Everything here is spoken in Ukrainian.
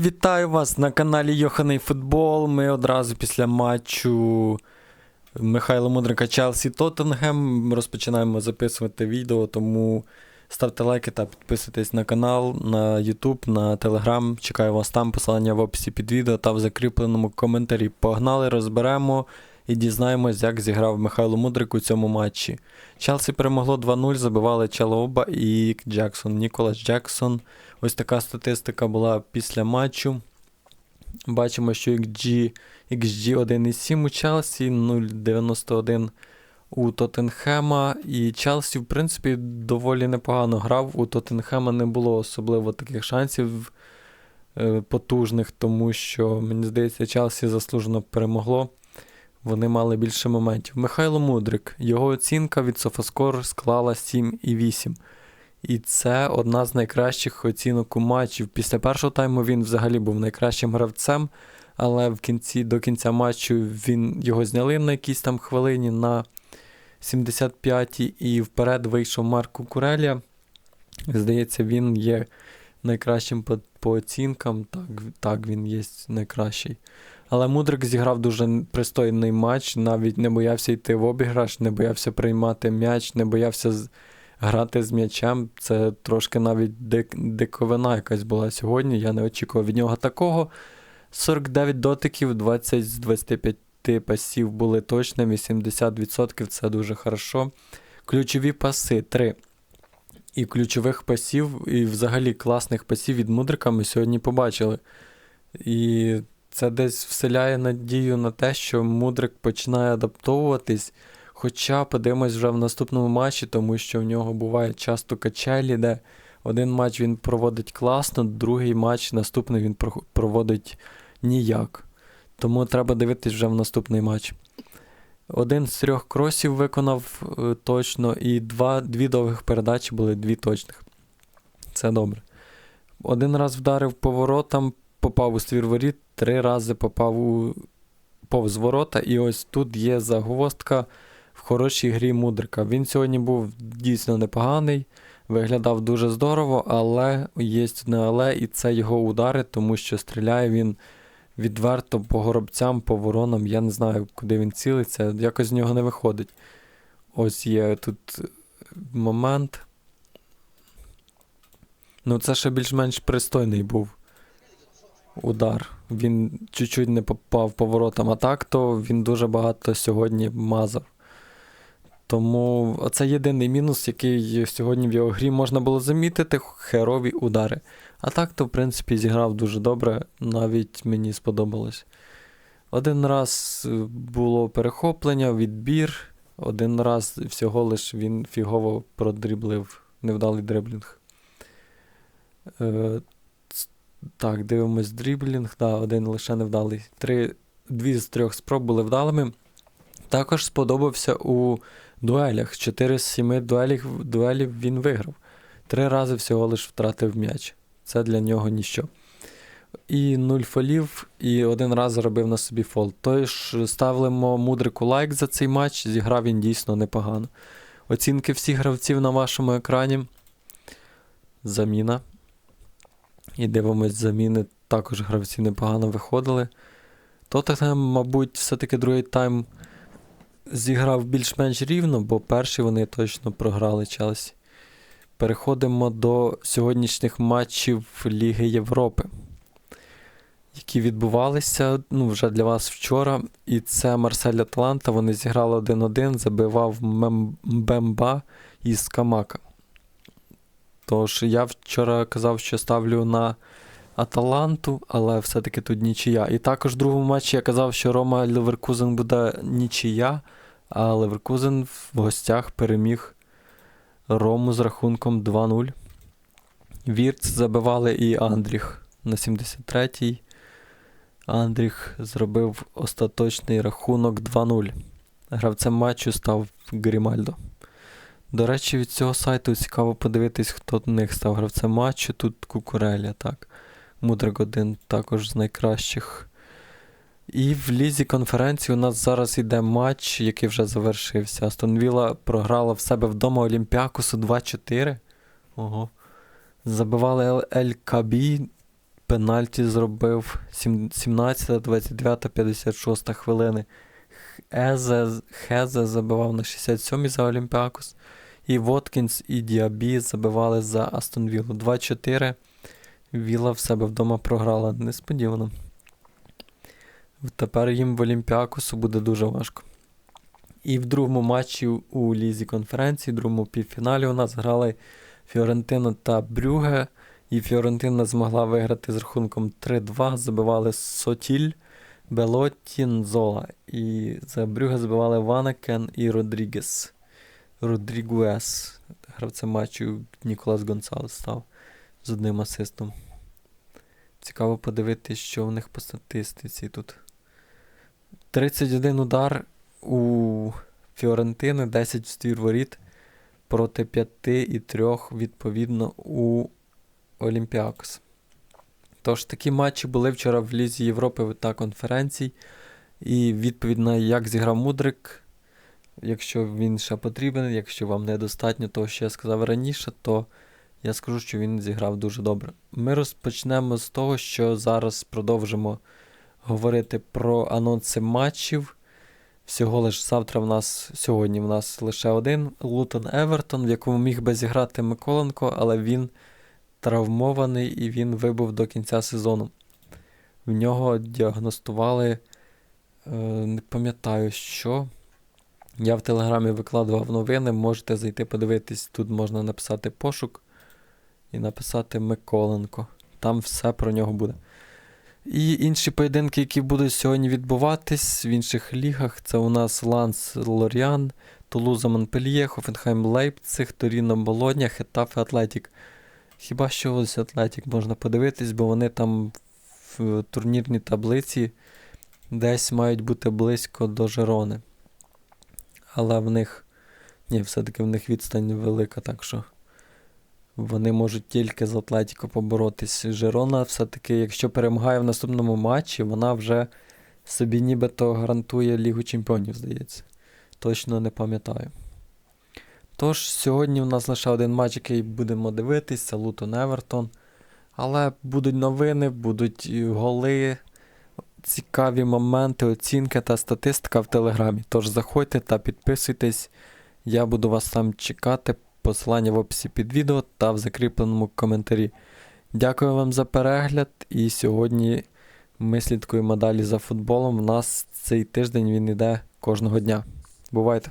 Вітаю вас на каналі Йоханий Футбол. Ми одразу після матчу Михайла Мудрика Челсі Тоттенгем розпочинаємо записувати відео, тому ставте лайки та підписуйтесь на канал, на YouTube, на Telegram. Чекаю вас там, посилання в описі під відео та в закріпленому коментарі. Погнали, розберемо і дізнаємось, як зіграв Михайло Мудрик у цьому матчі. Челсі перемогло 2-0, забивали Чалоба і Джексон. Ніколас Джексон. Ось така статистика була після матчу. Бачимо, що XG, XG 1,7 у Челсі, 0,91 у Тоттенхема. І Челсі, в принципі, доволі непогано грав. У Тоттенхема не було особливо таких шансів е, потужних, тому що, мені здається, Челсі заслужено перемогло. Вони мали більше моментів. Михайло Мудрик. Його оцінка від Софаскор склала 7,8. І це одна з найкращих оцінок у матчів. Після першого тайму він взагалі був найкращим гравцем, але в кінці, до кінця матчу він його зняли на якійсь там хвилині на 75-й і вперед вийшов Марко Курелія. Здається, він є найкращим по, по оцінкам. Так, так, він є найкращий. Але Мудрик зіграв дуже пристойний матч, навіть не боявся йти в обіграш, не боявся приймати м'яч, не боявся грати з м'ячем. Це трошки навіть дик, диковина якась була сьогодні. Я не очікував від нього такого. 49 дотиків, 20 з 25 пасів були точними, 70% це дуже хорошо. Ключові паси 3. І ключових пасів, і взагалі класних пасів від Мудрика ми сьогодні побачили. І це десь вселяє надію на те, що Мудрик починає адаптовуватись. Хоча подивимось вже в наступному матчі, тому що в нього буває часто качелі, де один матч він проводить класно, другий матч наступний він проводить ніяк. Тому треба дивитись вже в наступний матч. Один з трьох кросів виконав е, точно, і два, дві довгих передачі були дві точних. Це добре. Один раз вдарив поворотом, попав у ствір воріт, три рази попав у повз ворота, і ось тут є загвоздка в хорошій грі Мудрика. Він сьогодні був дійсно непоганий, виглядав дуже здорово, але є не але, і це його удари, тому що стріляє він відверто по горобцям, по воронам. Я не знаю, куди він цілиться, якось з нього не виходить. Ось є тут момент. Ну, це ще більш-менш пристойний був удар. Він чуть-чуть не попав по воротам, а так, то він дуже багато сьогодні мазав. Тому це єдиний мінус, який сьогодні в його грі можна було замітити херові удари. А так, то, в принципі, зіграв дуже добре, навіть мені сподобалось. Один раз е, було перехоплення, відбір, один раз всього лиш він фігово продріблив невдалий дриблінг. Е, так, дивимось дріблінг, да, один лише невдалий. Три, дві з трьох спроб були вдалими. Також сподобався у дуелях. Чотири з сіми дуелів, дуелів він виграв. Три рази всього лиш втратив м'яч. Це для нього ніщо. І нуль фолів, і один раз заробив на собі фол. Тож ставимо мудрику лайк за цей матч. Зіграв він дійсно непогано. Оцінки всіх гравців на вашому екрані. Заміна. І дивимось заміни. Також гравці непогано виходили. Тоттенхем, мабуть, все-таки другий тайм зіграв більш-менш рівно, бо перший вони точно програли Челсі. Переходимо до сьогоднішніх матчів Ліги Європи, які відбувалися ну, вже для вас вчора. І це Марсель Атланта. Вони зіграли 1-1, забивав Мбемба із Камака. Тож я вчора казав, що ставлю на Аталанту, але все-таки тут нічия. І також в другому матчі я казав, що Рома Леверкузен буде нічия, а Леверкузен в гостях переміг Рому з рахунком 2-0. Вірц забивали і Андріх на 73-й. Андріх зробив остаточний рахунок 2-0. Гравцем матчу став Грімальдо. До речі, від цього сайту цікаво подивитись, хто з них став гравцем матчу. Тут Кукурелія, так. Мудрик один також з найкращих. І в лізі конференції у нас зараз йде матч, який вже завершився. Астон Вілла програла в себе вдома Олімпіакусу 2-4. Ого. Забивали Ель Кабі пенальті зробив. 17, 29, 56 хвилини. Езе, Хезе забивав на 67 за Олімпіакос. І Воткінс, і Діабі забивали за Астон Віллу. 2-4. Віла в себе вдома програла. Несподівано. Тепер їм в Олімпіакосу буде дуже важко. І в другому матчі у Лізі конференції, в другому півфіналі у нас грали Фіорентина та Брюге. І Фіорентина змогла виграти з рахунком 3-2. Забивали Сотіль, Белотті, Нзола. І за Брюге забивали Ванекен і Родрігес. Родрігуес. Гравцем матчу Ніколас Гонсалес став з одним асистом. Цікаво подивитися, що в них по статистиці тут. 31 удар у Фіорентини, 10 в ствір воріт проти 5 і 3 відповідно у Олімпіакос. Тож такі матчі були вчора в Лізі Європи та конференцій. І відповідь на як зіграв Мудрик. Якщо він ще потрібен, якщо вам недостатньо того, що я сказав раніше, то я скажу, що він зіграв дуже добре. Ми розпочнемо з того, що зараз продовжимо говорити про анонси матчів. Всього лиш завтра в нас, сьогодні в нас лише один Лутон Евертон, в якому міг би зіграти Миколенко, але він травмований і він вибув до кінця сезону. В нього діагностували, е, не пам'ятаю що. Я в Телеграмі викладував новини, можете зайти подивитись, тут можна написати пошук і написати Миколенко. Там все про нього буде. І інші поєдинки, які будуть сьогодні відбуватись в інших лігах, це у нас Ланс Лоріан, Тулуза Монпельє, Хофенхайм Лейпциг, Торіно Болоня, Хетафе Атлетік. Хіба що ось Атлетік можна подивитись, бо вони там в турнірній таблиці десь мають бути близько до Жерони. Але в них. Ні, все-таки в них відстань велика, так що вони можуть тільки з Атлетіко поборотись. Жерона все-таки, якщо перемагає в наступному матчі, вона вже собі нібито гарантує Лігу Чемпіонів, здається. Точно не пам'ятаю. Тож, сьогодні у нас лише один матч, який будемо дивитись, це Лутон Евертон. Але будуть новини, будуть голи, цікаві моменти, оцінки та статистика в Телеграмі. Тож заходьте та підписуйтесь. Я буду вас там чекати. Посилання в описі під відео та в закріпленому коментарі. Дякую вам за перегляд. І сьогодні ми слідкуємо далі за футболом. У нас цей тиждень він йде кожного дня. Бувайте!